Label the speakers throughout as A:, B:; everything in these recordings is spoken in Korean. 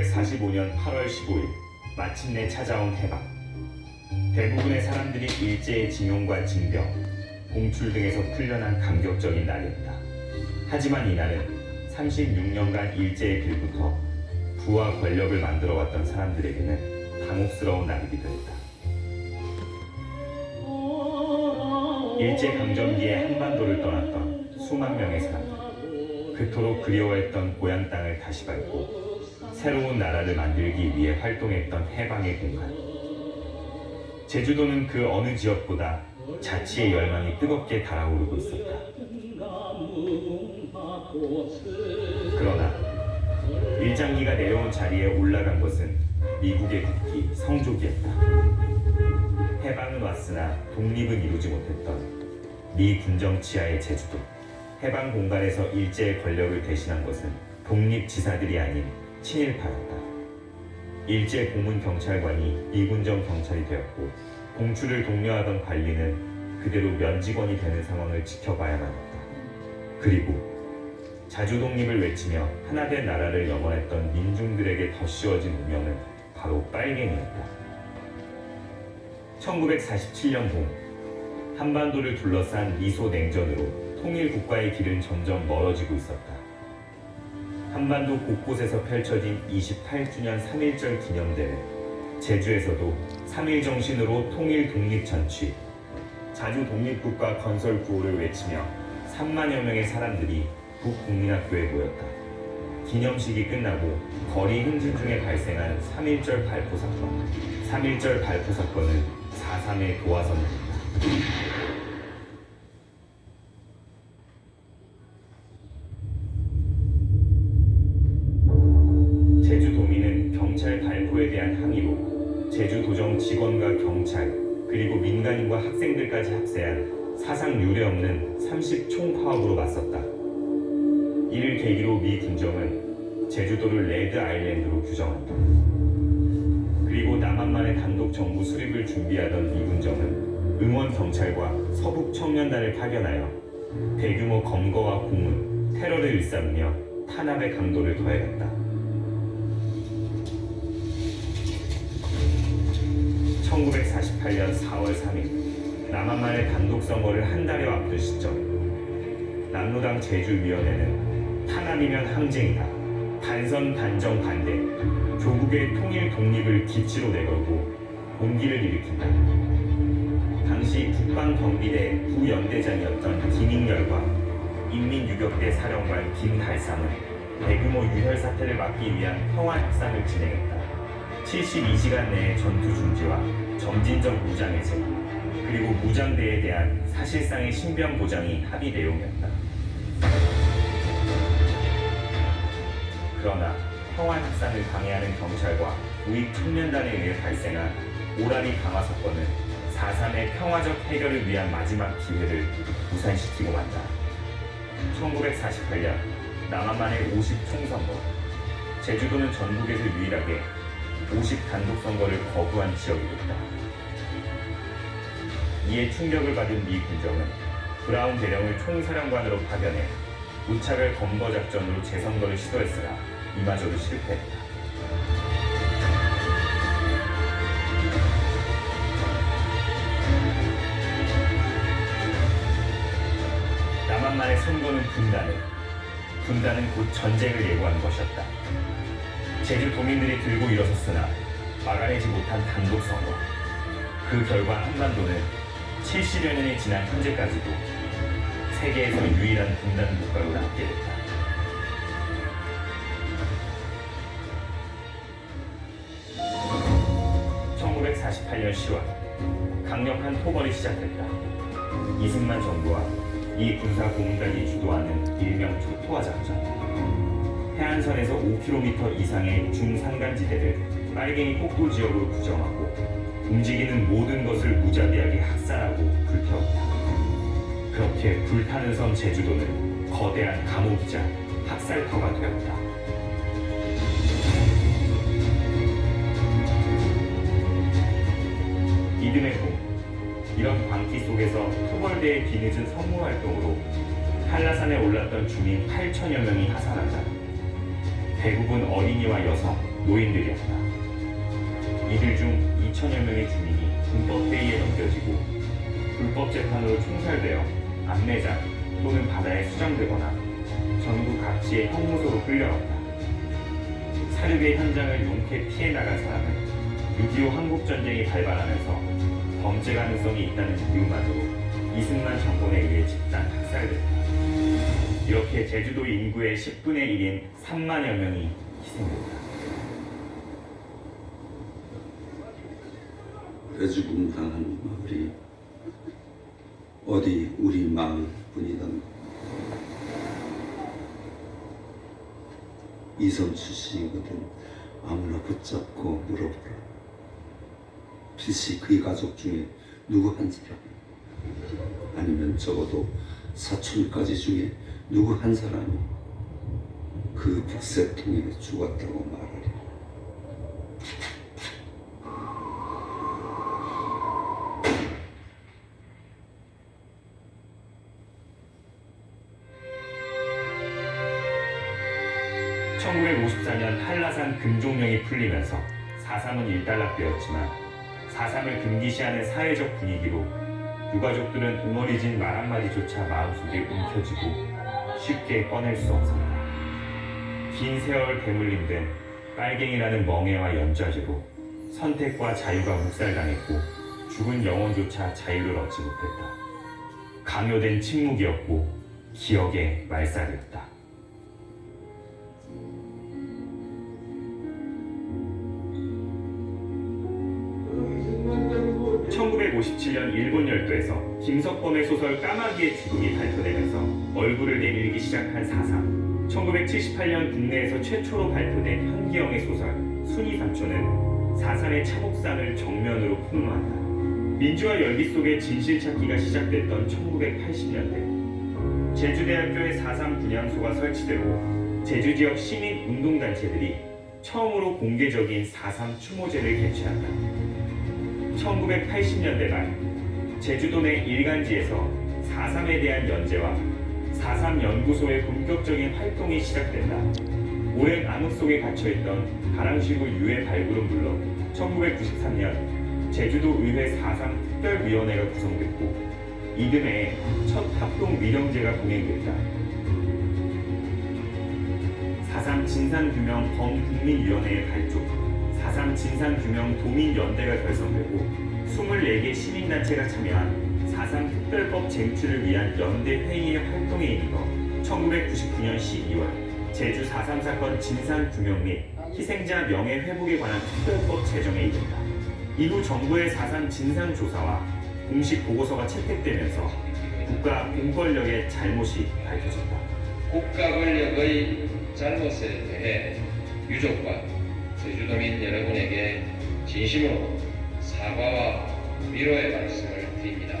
A: 1945년 8월 15일 마침내 찾아온 해방. 대부분의 사람들이 일제의 징용과 징병, 공출 등에서 풀려난 감격적인 날이었다. 하지만 이날은 36년간 일제의 길부터 부와 권력을 만들어 왔던 사람들에게는 당혹스러운 날이기도 했다. 일제 강점기에 한반도를 떠났던 수만 명의 사람들. 그토록 그리워했던 고향 땅을 다시 밟고 새로운 나라를 만들기 위해 활동했던 해방의 공간. 제주도는 그 어느 지역보다 자치의 열망이 뜨겁게 달아오르고 있었다. 그러나 일장기가 내려온 자리에 올라간 것은 미국의 국기 성족이었다. 해방은 왔으나 독립은 이루지 못했던 미 군정 치하의 제주도. 해방 공간에서 일제의 권력을 대신한 것은 독립지사들이 아닌 친일 파였다. 일제 고문 경찰관이 미군정 경찰이 되었고 공출을 독려하던 관리는 그대로 면직원이 되는 상황을 지켜봐야만 했다. 그리고 자주 독립을 외치며 하나된 나라를 영원했던 민중들에게 덧씌워진 운명은 바로 빨갱이였다. 1947년 봄 한반도를 둘러싼 미소 냉전으로 통일 국가의 길은 점점 멀어지고 있었다. 한반도 곳곳에서 펼쳐진 28주년 3.1절 기념대회, 제주에서도 3.1 정신으로 통일 독립 전취, 자주 독립국가 건설 구호를 외치며 3만여 명의 사람들이 북국민학교에 모였다. 기념식이 끝나고 거리 행진 중에 발생한 3.1절 발포 사건. 3.1절 발포 사건은 4.3의 도화선입니다. 직원과 경찰 그리고 민간인과 학생들까지 합세한 사상 유례 없는 30총 파업으로 맞섰다. 이를 계기로 미 군정은 제주도를 레드 아일랜드로 규정한다. 그리고 남한만의 단독 정부 수립을 준비하던 미 군정은 응원 경찰과 서북 청년단을 파견하여 대규모 검거와 고문, 테러를 일삼으며 탄압의 강도를 더해갔다. 1948년 4월 3일 남한만의 단독 선거를 한 달여 앞둔 시점. 남로당 제주위원회는 탄압이면 항쟁이다. 단선 단정 반대. 조국의 통일 독립을 기치로 내걸고 공기를 일으킨다. 당시 국방경비대 부연대장이었던 김익렬과 인민유격대 사령관 김달삼은 대규모 유혈 사태를 막기 위한 평화 협상을 진행했다. 72시간 내의 전투 중지와 점진적 무장 해제 그리고 무장대에 대한 사실상의 신변 보장이 합의 내용이었다. 그러나 평화 협상을 방해하는 경찰과 우익 청년단에 의해 발생한 오라리 강화 사건은 4.3의 평화적 해결을 위한 마지막 기회를 무산시키고 만다. 1948년 남한만의 50 총선거 제주도는 전국에서 유일하게 50 단독 선거를 거부한 지역이 됐다. 이에 충격을 받은 미 군정은 브라운 대령을 총사령관으로 파견해 무차별 검거 작전으로 재선거를 시도했으나 이마저도 실패했다. 남한만의 선거는 분단을, 분단은 곧 전쟁을 예고하는 것이었다. 제주 도민들이 들고 일어섰으나 막아내지 못한 단독 선거. 그 결과 한반도는 70여 년이 지난 현재까지도 세계에서 유일한 분단 국가로 남게 됐다. (1948년 10월) 강력한 토벌이 시작됐다. 이승만 정부와 이 군사 고문단이 주도하는 일명 초토화 작전. 해안선에서 5km 이상의 중산간지대를 빨갱이 폭포 지역으로 규정하고 움직이는 모든 것을 무자비하게 학살하고 불태웠다. 그렇게 불타는 섬 제주도는 거대한 감옥이자 학살터가 되었다. 이듬해 봄 이런 광기 속에서 토벌대의 뒤늦은 선무 활동으로 한라산에 올랐던 주민 8천여 명이 하산한다. 대부분 어린이와 여성, 노인들이었다. 이들 중 2천여 명의 주민이 군법 회의에 넘겨지고 불법 재판으로 총살되어 안매장 또는 바다에 수장되거나 전국 각지의 형무소로 끌려갔다. 사륙의 현장을 용케 피해 나간 사람은 6.25 한국전쟁이 발발하면서 범죄 가능성이 있다는 이유만으로 이승만 정권에 의해 집단 학살됐다. 이렇게 제주도 인구의 10분의 1인 3만여 명이 희생됐다.
B: 해죽음 당한 마을이 어디 우리 마을뿐이던 이성 출신이거든. 아무나 붙잡고 물어보라. 필시 그의 가족 중에 누구 한 사람 아니면 적어도 사촌까지 중에 누구 한 사람이 그 북새통에 죽었다고 말하리?
A: 천 1954년 한라산 금종령이 풀리면서 4.3은 일단락되었지만 4.3을 금기시하는 사회적 분위기로 유가족들은 응어리진 말 한마디조차 마음속에 움켜쥐고 쉽게 꺼낼 수 없었다. 긴 세월 배물림된 빨갱이라는 멍해와 연좌제로 선택과 자유가 묵살당했고 죽은 영혼조차 자유를 얻지 못했다. 강요된 침묵이었고 기억의 말살이었다. (1957년) 일본 열도에서 김석범의 소설 까마귀의 죽음이 발표되면서 얼굴을 내밀기 시작한 사상 1978년 국내에서 최초로 발표된 현기영의 소설 순이 삼촌은 사삼의 차목상을 정면으로 폭로한다. 민주화 열기 속에 진실 찾기가 시작됐던 1980년대 제주대학교에 4.3 분향소가 설치되고 제주 지역 시민 운동단체들이 처음으로 공개적인 4.3 추모제를 개최한다. 1980년대 말 제주도 내 일간지에서 4.3에 대한 연재와 4.3 연구소의 본격적인 활동이 시작된다. 오랜 암흑 속에 갇혀있던 가랑시구 유해 발굴은 물론 1993년 제주도 의회 4.3 특별위원회가 구성됐고 이듬해 첫 합동 미령제가 공행됐다. 4.3 진상규명 범국민위원회의 발족, 4.3 진상규명 도민연대가 결성되고 24개 시민단체가 참여한 4.3 특별법 쟁취를 위한 연대 회의의 활동에 이르러 1999년 12월 제주 4.3 사건 진상규명 및 희생자 명예 회복에 관한 특별법 제정에 이른다. 이후 정부의 4.3 진상조사와 공식 보고서가 채택되면서 국가 공권력의 잘못이 밝혀졌다.
C: 국가 권력의 잘못에 대해 유족과 제주도민 여러분에게 진심으로 사과와 위로의 말씀을 드립니다.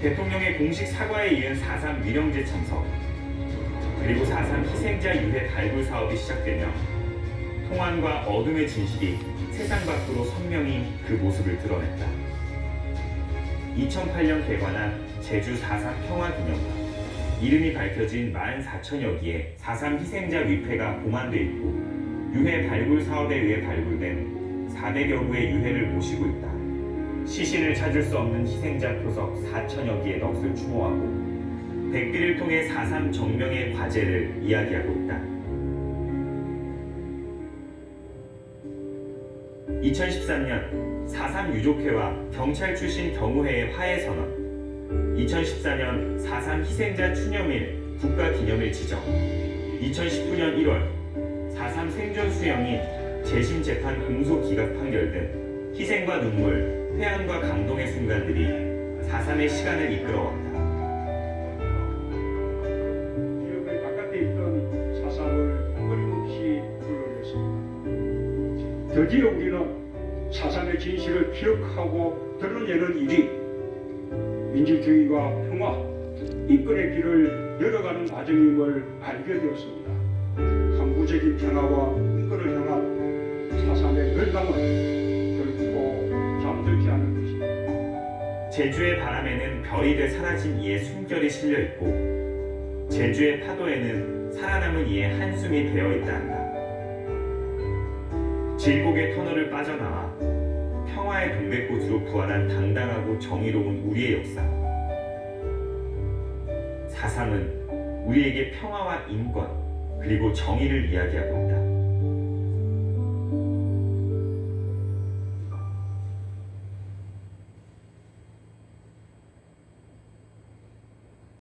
A: 대통령의 공식 사과에 이은 4.3 위령제 참석 그리고 4.3 희생자 유해 발굴 사업이 시작되며 통안과 어둠의 진실이 세상 밖으로 선명히 그 모습을 드러냈다. 2008년 개관한 제주 4.3 평화기념관 이름이 밝혀진 14,000여 기의 4.3 희생자 위패가 보관돼 있고 유해 발굴 사업에 의해 발굴된 4대 여구의 유해를 모시고 있다. 시신을 찾을 수 없는 희생자 표석 4천여 개의 넋을 추모하고 백비를 통해 4.3 정명의 과제를 이야기하고 있다. 2013년 4.3 유족회와 경찰 출신 경호회의 화해선언 2014년 4.3 희생자 추념일 국가기념일 지정 2019년 1월 4.3 생존 수령이 재심 재판 공소 기각 판결 등 희생과 눈물, 회한과 감동의 순간들이 4.3의 시간을
D: 이끌어왔다. 드디어 우리는 사상의 진실을 기억하고 드러내는 일이 민주주의와 평화, 이권의 길을 열어가는 과정임을 알게 되었습니다. 항구적인 평화와 이권을 향한 사상의 열망은 결코 잠들지 않을 것입니다.
A: 제주의 바람에는 별이 돼 사라진 이의 숨결이 실려 있고 제주의 파도에는 살아남은 이의 한숨이 배어 있다 한다. 질곡의 터널을 빠져나와 평화의 동백꽃으로 부활한 당당하고 정의로운 우리의 역사. 사상은 우리에게 평화와 인권 그리고 정의를 이야기하고 있다.